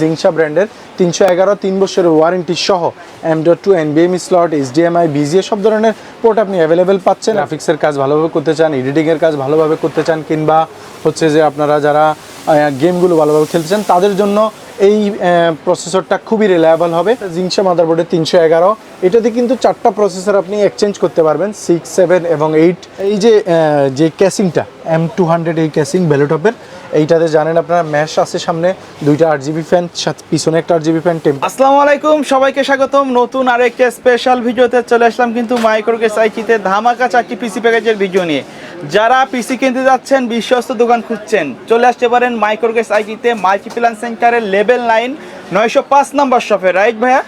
জিংসা ব্র্যান্ডের তিনশো এগারো, তিন বছরের ওয়ারেন্টি সহ এম ডট টু এনবিএমই স্লট এইচডিএমআই বিজিএ সব ধরনের পোর্ট আপনি অ্যাভেলেবেল পাচ্ছেন। গ্রাফিক্সের কাজ ভালোভাবে করতে চান এডিটিংয়ের কাজ ভালোভাবে করতে চান, কিংবা হচ্ছে যে আপনারা যারা গেমগুলো ভালোভাবে খেলতে চান, তাদের জন্য এই প্রসেসরটা খুবই রিলায়েবল হবে। জিংসা মাদারবোর্ডের তিনশো এগারো, এটাতে কিন্তু চারটা প্রসেসর আপনি এক্সচেঞ্জ করতে পারবেন সিক্স সেভেন এবং এইট এই যে যে ক্যাসিংটা এম টু হান্ড্রেড এই ক্যাসিং ভ্যালুটপের এইটাতে জানেন আপনারা ম্যাশ আছে সামনে দুইটা আট জিবি ফ্যান পিছনে একটা আট জিবি ফ্যান টেম্প আসসালামু আলাইকুম সবাইকে স্বাগতম। নতুন আরেকটা স্পেশাল ভিডিওতে চলে আসলাম কিন্তু মাইক্রোকে সাইকিতে ধামাকা চারটি পিসি প্যাকেজের ভিডিও নিয়ে। যারা পিসি কিনতে যাচ্ছেন বিশ্বস্ত দোকান খুঁজছেন চলে আসতে পারেন মাইক্রোকে সাইকিতে মাল্টিপ্লান সেন্টারের লেভেল নাইন নয়শো পাঁচ নম্বর শপে রাইট ভাইয়া?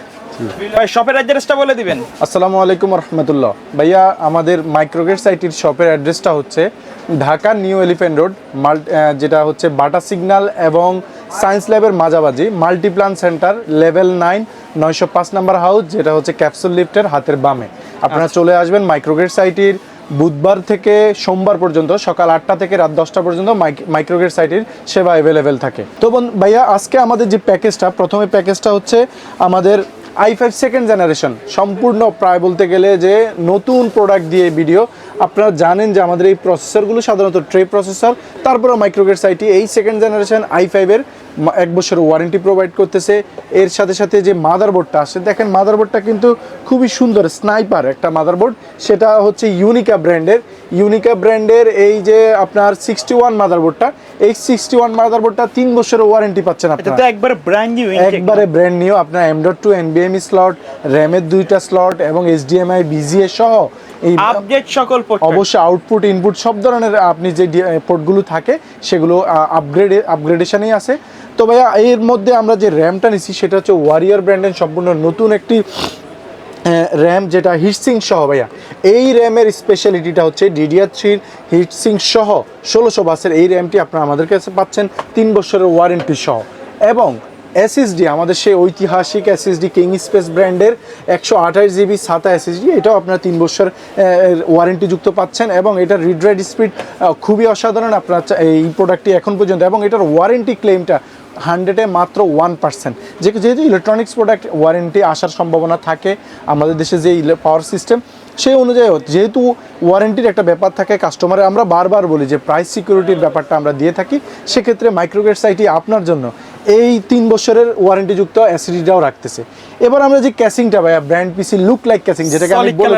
শপের অ্যাড্রেসটা বলে দিবেন। আসসালামু আলাইকুম রহমতুল্লাহ। ভাইয়া আমাদের মাইক্রোগেট সাইটির শপের অ্যাড্রেসটা হচ্ছে ঢাকা নিউ এলিফেন্ট রোড মাল যেটা হচ্ছে বাটা সিগন্যাল এবং সায়েন্স ল্যাবের মাঝামাঝি মাল্টিপ্লান সেন্টার লেভেল নাইন নয়শো পাঁচ নাম্বার হাউস যেটা হচ্ছে ক্যাপসুল লিফটের হাতের বামে। আপনারা চলে আসবেন মাইক্রোগেট সাইটির বুধবার থেকে সোমবার পর্যন্ত সকাল আটটা থেকে রাত দশটা পর্যন্ত মাইক্রোগেট সাইটের সেবা অ্যাভেলেবেল থাকে। তো ভাইয়া আজকে আমাদের যে প্যাকেজটা প্রথমে প্যাকেজটা হচ্ছে আমাদের আই ফাইভ সেকেন্ড জেনারেশন সম্পূর্ণ প্রায় বলতে গেলে যে নতুন প্রোডাক্ট দিয়ে ভিডিও আপনারা জানেন যে আমাদের এই প্রসেসরগুলো সাধারণত ট্রে প্রসেসর তারপরে মাইক্রোগেট সাইটি এই সেকেন্ড জেনারেশন আই ফাইভের এক বছর ওয়ারেন্টি প্রোভাইড করতেছে। এর সাথে সাথে যে মাদারবোর্ডটা আসে দেখেন মাদারবোর্ডটা কিন্তু খুবই সুন্দর স্নাইপার একটা মাদারবোর্ড সেটা হচ্ছে ইউনিকা ব্র্যান্ডের ইউনিকা ব্র্যান্ডের এই যে আপনার সিক্সটি ওয়ান মাদারবোর্ডটা এই সিক্সটি ওয়ান মাদারবোর্ডটা তিন বছরের ওয়ারেন্টি পাচ্ছেন আপনারা। তো ব্র্যান্ড নিউ একবারে ব্র্যান্ড নিউ আপনার এম ডট টু এনবিএমই স্লট র্যামের দুইটা স্লট এবং এইচডিএমআই বিজিএ সহ এই আপডেট সকল port অবশ্যই আউটপুট ইনপুট সব ধরনের আপনি যে পোর্টগুলো থাকে সেগুলো আপগ্রেড আপগ্রেডেশনেই আছে। তো ভাইয়া এর মধ্যে আমরা যে র্যামটা নিছি সেটা হচ্ছে ওয়ারিয়ার ব্র্যান্ডের সম্পূর্ণ নতুন একটি র্যাম যেটা হিটসিং সহ ভাইয়া। এই র্যামের স্পেশালিটিটা হচ্ছে ডিডিআর থ্রির হিটসিং সহ। ষোলোশো বাসের এই র্যামটি আপনারা আমাদের কাছে পাচ্ছেন তিন বছরের ওয়ারেন্টি সহ। এবং এসএসডি আমাদের সেই ঐতিহাসিক এসএসডি কিং স্পেস ব্র্যান্ডের একশো আঠাশ জিবি সাতা এসএসডি এটাও আপনারা তিন বছর ওয়ারেন্টি যুক্ত পাচ্ছেন এবং এটার রিড রাইট স্পিড খুবই অসাধারণ আপনার এই প্রোডাক্টটি এখন পর্যন্ত এবং এটার ওয়ারেন্টি ক্লেমটা হান্ড্রেডে মাত্র ওয়ান পার্সেন্ট যেহেতু ইলেকট্রনিক্স প্রোডাক্ট ওয়ারেন্টি আসার সম্ভাবনা থাকে, আমাদের দেশে যে পাওয়ার সিস্টেম সেই অনুযায়ী যেহেতু ওয়ারেন্টির একটা ব্যাপার থাকে কাস্টমারে আমরা বারবার বলি যে প্রাইস সিকিউরিটির ব্যাপারটা আমরা দিয়ে থাকি সেক্ষেত্রে মাইক্রোগেট সাইটি আপনার জন্য এই তিন বছরের ওয়ারেন্টিযুক্ত অ্যাসিডিটাও রাখতেছে। এবার আমরা যে ক্যাসিংটা ভাইয়া brand PC look like casing যেটাকে আমি বলে।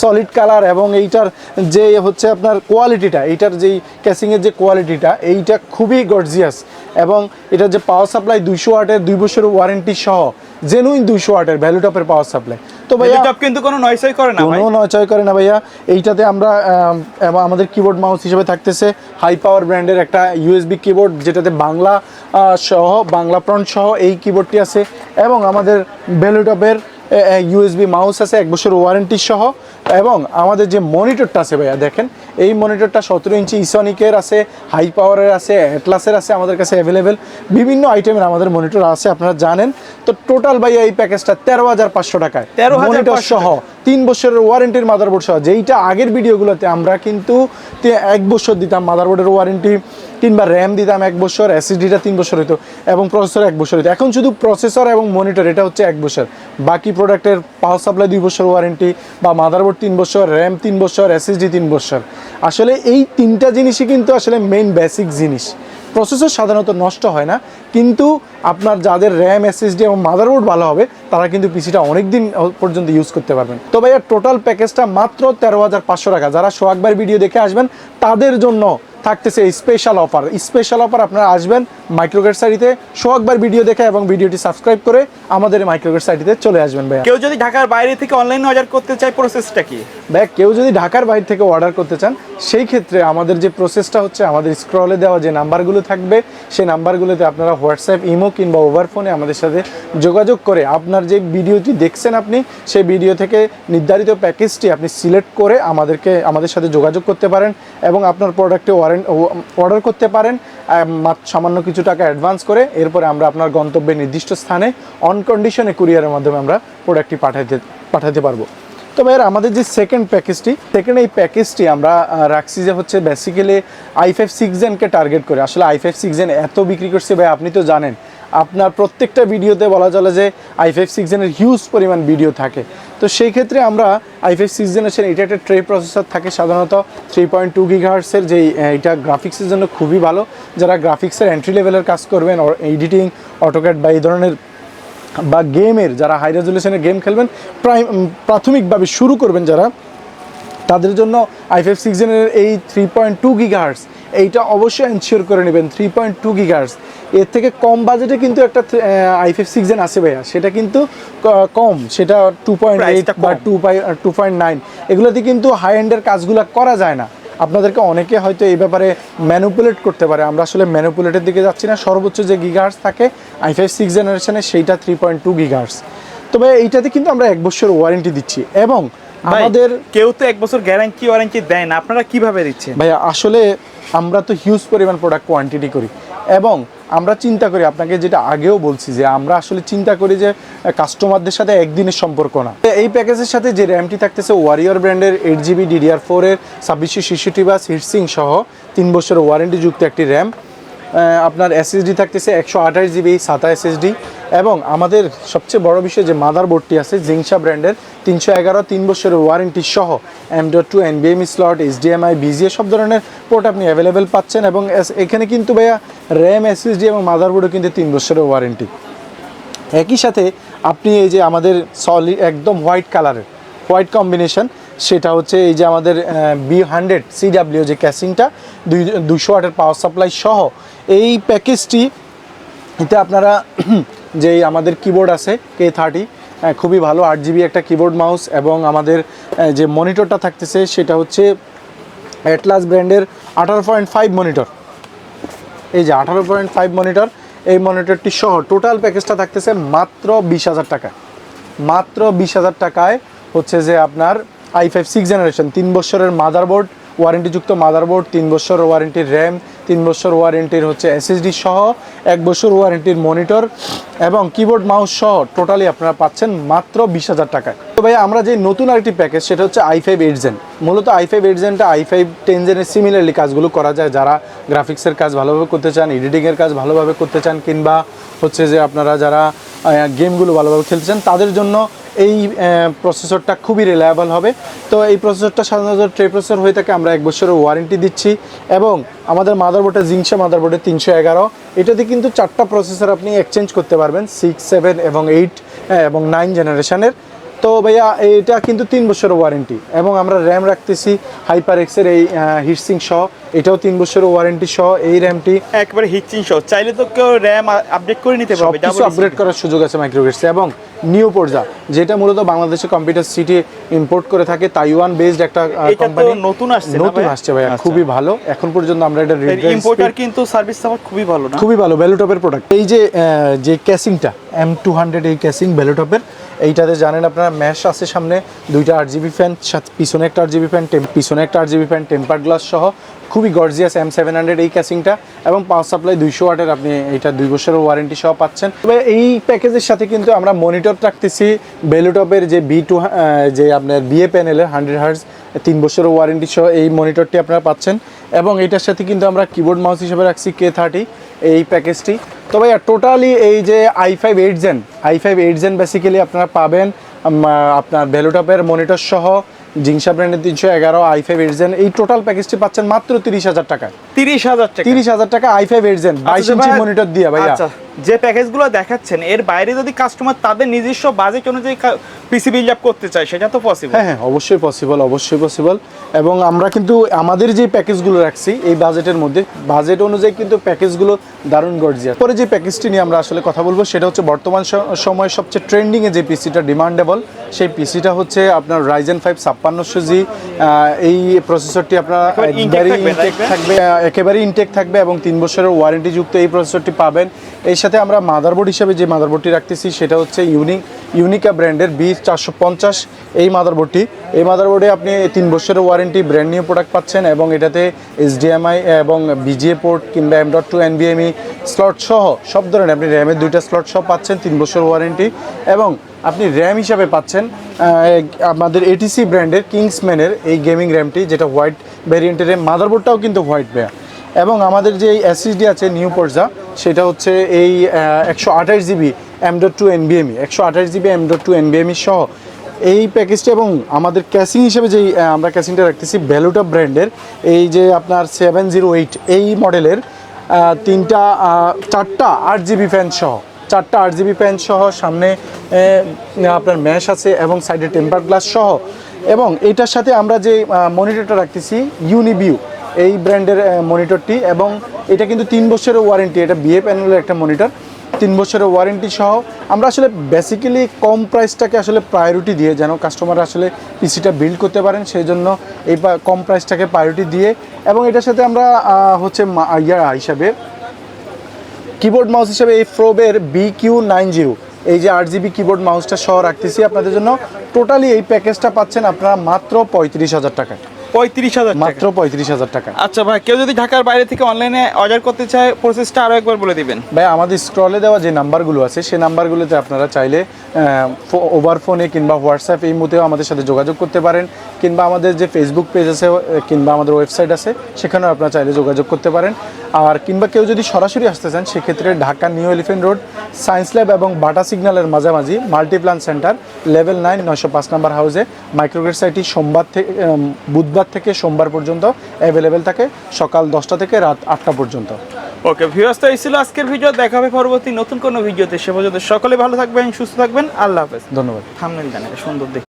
সলিড কালার এবং এইটার যে হচ্ছে আপনার কোয়ালিটিটা এইটার যেই ক্যাসিংয়ের যে কোয়ালিটিটা এইটা খুবই গর্জিয়াস এবং এটার যে পাওয়ার সাপ্লাই দুইশো ওয়াটের দুই বছরের ওয়ারেন্টি সহ জেনুইন দুইশো ওয়াটের ভ্যালুটপের পাওয়ার সাপ্লাই তো ভাইয়া কিন্তু কোনো নয়সই করে না ভাই। কোনো নচয় করে না ভাইয়া। এইটাতে আমরা এবং আমাদের কিবোর্ড মাউস হিসেবে থাকতেছে হাই পাওয়ার ব্র্যান্ডের একটা ইউএসবি কিবোর্ড যেটাতে বাংলা সহ বাংলা প্রন্ট সহ এই কিবোর্ডটি আছে। এবং আমাদের বেলুটপের ইউএসবি মাউস আছে এক বছর ওয়ারেন্টি সহ। এবং আমাদের যে মনিটরটা আছে ভাইয়া দেখেন এই মনিটরটা সতেরো ইঞ্চি ইসনিকের আছে হাই পাওয়ারের আছে অ্যাটলাসের আছে আমাদের কাছে অ্যাভেলেবেল বিভিন্ন আইটেমের আমাদের মনিটর আছে আপনারা জানেন। তো টোটাল ভাইয়া এই প্যাকেজটা তেরো হাজার পাঁচশো টাকায়। তেরো মনিটর সহ তিন বছরের ওয়ারেন্টির মাদারবোর্ড সহ যেইটা আগের ভিডিওগুলোতে আমরা কিন্তু এক বছর দিতাম মাদারবোর্ডের ওয়ারেন্টি কিংবা র্যাম দিতাম এক বছর এসএসডিটা তিন বছর হতো এবং প্রসেসর এক বছর হতো এখন শুধু প্রসেসর এবং মনিটর এটা হচ্ছে এক বছর। বাকি প্রোডাক্টের পাওয়ার সাপ্লাই দুই বছর ওয়ারেন্টি বা মাদারবোর্ড তিন বছর র্যাম তিন বছর এসএসডি তিন বছর। আসলে এই তিনটা জিনিসই কিন্তু আসলে মেইন বেসিক জিনিস। প্রসেসর সাধারণত নষ্ট হয় না, কিন্তু আপনার যাদের র্যাম এসএসডি এবং মাদারবোর্ড ভালো হবে, তারা কিন্তু পিসিটা অনেক দিন পর্যন্ত ইউজ করতে পারবেন। তো ভাইয়া টোটাল প্যাকেজটা মাত্র তেরো হাজার পাঁচশো টাকা। যারা সোয়াকবার ভিডিও দেখে আসবেন, তাদের জন্য থাকতেছে স্পেশাল অফার স্পেশাল অফার আপনারা আসবেন মাইক্রোগেট সাইটিতে সোয়াকবার ভিডিও দেখে এবং ভিডিওটি সাবস্ক্রাইব করে আমাদের মাইক্রোগেট সাইটিতে চলে আসবেন ভাইয়া। কেউ যদি ঢাকার বাইরে থেকে অনলাইন অর্ডার করতে চায় প্রসেসটা কি? দেখ কেউ যদি ঢাকার বাইরে থেকে অর্ডার করতে চান সেই ক্ষেত্রে আমাদের যে প্রসেসটা হচ্ছে আমাদের স্ক্রলে দেওয়া যে নাম্বারগুলো থাকবে সেই নাম্বারগুলোতে আপনারা হোয়াটসঅ্যাপ ইমো কিংবা ওভার ফোনে আমাদের সাথে যোগাযোগ করে আপনার যে ভিডিওটি দেখছেন আপনি সেই ভিডিও থেকে নির্ধারিত প্যাকেজটি আপনি সিলেক্ট করে আমাদেরকে আমাদের সাথে যোগাযোগ করতে পারেন এবং আপনার প্রোডাক্টে ওয়ারেন্ট অর্ডার করতে পারেন মাত্র সামান্য কিছু টাকা অ্যাডভান্স করে এরপরে আমরা আপনার গন্তব্যে নির্দিষ্ট স্থানে অনকন্ডিশনে কুরিয়ারের মাধ্যমে আমরা প্রোডাক্টটি পাঠাতে পাঠাতে পারব। তবে এর আমাদের যে সেকেন্ড প্যাকেজটি সেকেন্ড এই প্যাকেজটি আমরা রাখছি যে হচ্ছে বেসিক্যালি আই ফাইভ সিক্স জেনকে টার্গেট করে। আসলে আই ফাইভ সিক্স জেন এত বিক্রি করছে ভাই আপনি তো জানেন। আপনার প্রত্যেকটা ভিডিওতে বলা চলে যে আই ফাইভ সিক্স জেনের হিউজ পরিমাণ ভিডিও থাকে। তো সেই ক্ষেত্রে আমরা আই ফাইভ সিক্স জেনারেশন এটা একটা ট্রে প্রসেসর থাকে সাধারণত থ্রি পয়েন্ট টু গিগার্সের যে এটা গ্রাফিক্সের জন্য খুবই ভালো। যারা গ্রাফিক্সের এন্ট্রি লেভেলের কাজ করবেন এডিটিং অটোক্যাট বা এই ধরনের বা গেমের যারা হাই রেজলিউশনের গেম খেলবেন প্রাইম প্রাথমিকভাবে শুরু করবেন যারা, তাদের জন্য আই ফাইভ সিক্স জেনের এই থ্রি পয়েন্ট টু গিগার্স এইটা অবশ্যই এনশিওর করে নেবেন থ্রি পয়েন্ট টু গিগার্স এর থেকে কম বাজেটে কিন্তু একটা আই ফাইভ সিক্স জেন আছে ভাইয়া। সেটা কিন্তু কম। সেটা টু পয়েন্ট এইট বা। টু টু পয়েন্ট নাইন এগুলোতে কিন্তু হাই এন্ডের কাজগুলো করা যায় না। আপনাদেরকে অনেকে হয়তো এই ব্যাপারে ম্যানুপুলেট করতে পারে। আমরা আসলে ম্যানুপুলেটের দিকে যাচ্ছি না। সর্বোচ্চ যে গিগার্স থাকে আই ফাইভ সিক্স জেনারেশনে সেইটা থ্রি পয়েন্ট টু গিগার্স তবে এইটাতে কিন্তু আমরা এক বছর ওয়ারেন্টি দিচ্ছি। এবং আমাদের কেউ তো এক বছর গ্যারান্টি ওয়ারেন্টি দেয় না। আপনারা কীভাবে দিচ্ছেন? ভাইয়া আসলে আমরা তো হিউজ পরিমাণ প্রোডাক্ট কোয়ান্টিটি করি। এবং আমরা চিন্তা করি আপনাকে যেটা আগেও বলছি যে আমরা আসলে চিন্তা করি যে কাস্টমারদের সাথে একদিনের সম্পর্ক না। এই প্যাকেজের সাথে যে র্যামটি থাকতেছে ওয়ারিয়র ব্র্যান্ডের এইট জিবি ডিডিআর ফোরের ছাব্বিশশো শিশুটি বা হিটসিং সহ তিন বছর ওয়ারেন্টি যুক্ত একটি র্যাম আপনার এসএসডি থাকতেছে একশো আঠাশ জিবি সাতা এসএসডি এবং আমাদের সবচেয়ে বড় বিষয় যে মাদার বোর্ডটি আছে, জিংসা ব্র্যান্ডের, তিনশো এগারো, তিন বছরের ওয়ারেন্টি সহ এম টু এনবিএমই স্লট এইচডিএমআই বিজিএ সব ধরনের পোর্ট আপনি অ্যাভেলেবেল পাচ্ছেন এবং এখানে কিন্তু ভাইয়া র্যাম এসএসডি এবং মাদারবোর্ডও কিন্তু তিন বছরের ওয়ারেন্টি একই সাথে আপনি এই যে আমাদের সলি একদম হোয়াইট কালারের হোয়াইট কম্বিনেশন সেটা হচ্ছে এই যে আমাদের বি হান্ড্রেড সিডাব্লিউ যে ক্যাসিংটা দুই দুশো ওয়াটের পাওয়ার সাপ্লাই সহ, এই প্যাকেজটি এতে আপনারা যেই আমাদের কিবোর্ড আছে কে থার্টি খুবই ভালো, আট জিবি একটা কিবোর্ড মাউস এবং আমাদের যে মনিটরটা থাকতেছে, সেটা হচ্ছে অ্যাটলাস ব্র্যান্ডের আঠারো পয়েন্ট ফাইভ মনিটর এই যে আঠারো পয়েন্ট ফাইভ মনিটর এই মনিটরটি সহ টোটাল প্যাকেজটা থাকতেছে মাত্র বিশ হাজার টাকা। মাত্র বিশ হাজার টাকায় হচ্ছে যে আপনার আই ফাইভ সিক্স জেনারেশন তিন বছরের মাদারবোর্ড ওয়ারেন্টিযুক্ত মাদারবোর্ড তিন বছর ওয়ারেন্টির র্যাম তিন বছর ওয়ারেন্টির হচ্ছে এসএসডি সহ, এক বছর ওয়ারেন্টির মনিটর এবং কিবোর্ড মাউস সহ টোটালি আপনারা পাচ্ছেন মাত্র বিশ হাজার টাকায়। তো ভাই আমরা যে নতুন আরেকটি প্যাকেজ সেটা হচ্ছে আই ফাইভ এইট জেন মূলত আই ফাইভ এইট জেনটা আই ফাইভ টেন জেনের সিমিলারলি কাজগুলো করা যায়। যারা গ্রাফিক্সের কাজ ভালোভাবে করতে চান এডিটিংয়ের কাজ ভালোভাবে করতে চান, কিংবা হচ্ছে যে আপনারা যারা গেমগুলো ভালোভাবে খেলতে চান, তাদের জন্য এই প্রসেসরটা খুবই রিলায়েবল হবে। তো এই প্রসেসরটা সাধারণত ট্রে প্রসেসর হয়ে থাকে, আমরা এক বছরের ওয়ারেন্টি দিচ্ছি এবং আমাদের মাদারবোর্ডটা জিংসা মাদারবোর্ডে তিনশো এগারো। এটাতে কিন্তু চারটা প্রসেসর আপনি এক্সচেঞ্জ করতে পারবেন সিক্স সেভেন এবং এইট এবং নাইন জেনারেশনের তো ভাইয়া, এটা কিন্তু তিন বছরের ওয়ারেন্টি এবং আমরা র্যাম রাখতেছি হাইপার এক্সের এই হিটসিং সহ। এটাও তিন বছরের ওয়ারেন্টি সহ এই র্যামটি একবারে হিটচিং সহ। চাইলে তো কেউ র্যাম আপডেট করে নিতে পারবে কিছু আপগ্রেড করার সুযোগ আছে মাইক্রোগেটসে এবং নিউ পর্জা যেটা মূলত বাংলাদেশে কম্পিউটার সিটি ইম্পোর্ট করে থাকে তাইওয়ান বেসড একটা কোম্পানি নতুন আসছে নতুন আসছে ভাইয়া আচ্ছা। খুবই ভালো। এখন পর্যন্ত আমরা এটা ইম্পোর্টার কিন্তু সার্ভিস সাপোর্ট খুবই ভালো না? খুবই ভালো বেলুটপের প্রোডাক্ট এই যে যে ক্যাসিংটা এম টু হান্ড্রেড এই ক্যাসিং বেলুটপের এইটাতে জানেন আপনারা ম্যাশ আছে সামনে দুইটা আট জিবি ফ্যান পিছনে একটা আট জিবি ফ্যান পিছনে একটা আট জিবি ফ্যান টেম্পার গ্লাস সহ খুবই গর্জিয়াস এম সেভেন হান্ড্রেড এই ক্যাসিংটা এবং পাওয়ার সাপ্লাই দুইশো ওয়াটের আপনি এটা দুই বছরের ওয়ারেন্টি সহ পাচ্ছেন। তবে এই প্যাকেজের সাথে কিন্তু আমরা মনিটর রাখতেছি বেলুটপের যে বি টু যে আপনার বিএ প্যানেলের হান্ড্রেড হার্স তিন বছরের ওয়ারেন্টি সহ এই মনিটরটি আপনারা পাচ্ছেন এবং এটার সাথে কিন্তু আমরা কিবোর্ড মাউস হিসেবে রাখছি কে থার্টি এই প্যাকেজটি তো ভাইয়া টোটালি এই যে i five eight gen i five eight gen basically আপনারা পাবেন আপনার ভ্যালুটপের মনিটর সহ জিংসা ব্র্যান্ডের তিনশো এগারো আই ফাইভ এই টোটাল প্যাকেজটি পাচ্ছেন মাত্র তিরিশ হাজার টাকায়। তিরিশ হাজার টাকা। তিরিশ হাজার টাকা আই ফাইভ এইট জেন বাইশ আচ্ছা ইঞ্চি মনিটর দিয়ে ভাইয়া। আচ্ছা যে প্যাকেজগুলো দেখাচ্ছেন এর বাইরে যদি কাস্টমার তাদের নিজস্ব বাজেট অনুযায়ী পিসি বিল্ড আপ করতে চায় সেটা তো পসিবল হ্যাঁ হ্যাঁ অবশ্যই পসিবল অবশ্যই পসিবল এবং আমরা কিন্তু আমাদের যে প্যাকেজগুলো রাখছি এই বাজেটের মধ্যে বাজেট অনুযায়ী কিন্তু প্যাকেজগুলো দারুণ গর্জিয়াস পরে যে প্যাকেজটি নিয়ে আমরা আসলে কথা বলব সেটা হচ্ছে বর্তমান সময়ে সবচেয়ে ট্রেন্ডিংয়ে যে পিসিটা ডিমান্ডেবল সেই পিসিটা হচ্ছে আপনার রাইজেন ফাইভ ছাপ্পান্নশো জি এই প্রসেসরটি আপনার থাকবে, একেবারে ইনটেক থাকবে এবং তিন বছরের ওয়ারেন্টি যুক্ত এই প্রসেসরটি পাবেন। এর সাথে আমরা মাদারবোর্ড হিসেবে যে মাদারবোর্ডটি রাখতেছি, সেটা হচ্ছে ইউনিক ইউনিকা ব্র্যান্ডের বি চারশো পঞ্চাশ এই মাদারবোর্ডটি এই মাদারবোর্ডে আপনি তিন বছরের ওয়ারেন্টি ব্র্যান্ড নিউ প্রোডাক্ট পাচ্ছেন এবং এটাতে এইচডিএমআই এবং বিজিএ পোর্ট কিংবা এম ডট টু এনবিএমই স্লট সহ সব ধরনের আপনি র্যামের দুইটা স্লট সহ পাচ্ছেন তিন বছর ওয়ারেন্টি এবং আপনি র্যাম হিসাবে পাচ্ছেন আমাদের এটিসি ব্র্যান্ডের কিংসম্যানের এই গেমিং র্যামটি যেটা হোয়াইট ভ্যারিয়েন্টের মাদারবোর্ডটাও কিন্তু হোয়াইট ভ্যা এবং আমাদের যে এসএসডি আছে নিউ পর্জা সেটা হচ্ছে এই একশো আঠাশ জিবি এম ডট টু এনবিএমই একশো আঠাশ জিবি এম ডট টু এনবিএমই সহ এই প্যাকেজটা এবং আমাদের ক্যাসিং হিসেবে যেই আমরা ক্যাসিংটা রাখতেছি ভ্যালুটা ব্র্যান্ডের এই যে আপনার সেভেন জিরো এইট এই মডেলের তিনটা চারটা আট জিবি ফ্যান সহ, চারটা আট জিবি ফ্যান সহ সামনে আপনার ম্যাশ আছে এবং সাইডে টেম্পার গ্লাস সহ এবং এটার সাথে আমরা যে মনিটরটা রাখতেছি ইউনিবিউ এই ব্র্যান্ডের মনিটরটি এবং এটা কিন্তু তিন বছরের ওয়ারেন্টি এটা বিএ প্যানেলের একটা মনিটর তিন বছরের ওয়ারেন্টি সহ আমরা আসলে বেসিক্যালি কম প্রাইসটাকে আসলে প্রায়োরিটি দিয়ে যেন কাস্টমার আসলে পিসিটা বিল্ড করতে পারেন সেই জন্য এই কম প্রাইসটাকে প্রায়োরিটি দিয়ে এবং এটার সাথে আমরা হচ্ছে ইয়া হিসাবে কিবোর্ড মাউস হিসাবে এই ফ্রোবের বি কিউ নাইন জিরো এই যে আট জিবি কিবোর্ড মাউসটা সহ রাখতেছি আপনাদের জন্য। টোটালি এই প্যাকেজটা পাচ্ছেন আপনারা মাত্র পঁয়ত্রিশ হাজার টাকা পঁয়ত্রিশ হাজার মাত্র পঁয়ত্রিশ হাজার টাকা। আচ্ছা ভাই কেউ যদি ঢাকার বাইরে থেকে অনলাইনে অর্ডার করতে চায় প্রসেসটা আরও একবার বলে দিবেন। ভাই আমাদের স্ক্রলে দেওয়া যে নাম্বারগুলো আছে সেই নাম্বারগুলোতে আপনারা চাইলে ওভার ফোনে কিংবা হোয়াটসঅ্যাপ এই মুহূর্তেও আমাদের সাথে যোগাযোগ করতে পারেন কিংবা আমাদের যে ফেসবুক পেজ আছে কিংবা আমাদের ওয়েবসাইট আছে সেখানেও আপনারা চাইলে যোগাযোগ করতে পারেন। আর কিংবা কেউ যদি সরাসরি আসতে চান সেক্ষেত্রে Dhaka new elephant road science lab এবং বাটা সিগন্যালের মাঝামাঝি মাল্টিপ্লান সেন্টার লেভেল নাইন নয়শো পাঁচ নাম্বার হাউসে মাইক্রোগ্রেড সাইটটি সোমবার থেকে বুধবার থেকে সোমবার পর্যন্ত অ্যাভেলেবেল থাকে সকাল দশটা থেকে রাত আটটা পর্যন্ত। ওকে ভিউয়ার্স তো এই ছিল আজকের ভিডিও দেখা হবে পরবর্তী নতুন কোনো ভিডিওতে সে পর্যন্ত সকলে ভালো থাকবেন সুস্থ থাকবেন। আল্লাহ হাফেজ। ধন্যবাদ। থামনেল জানে সুন্দর দেখে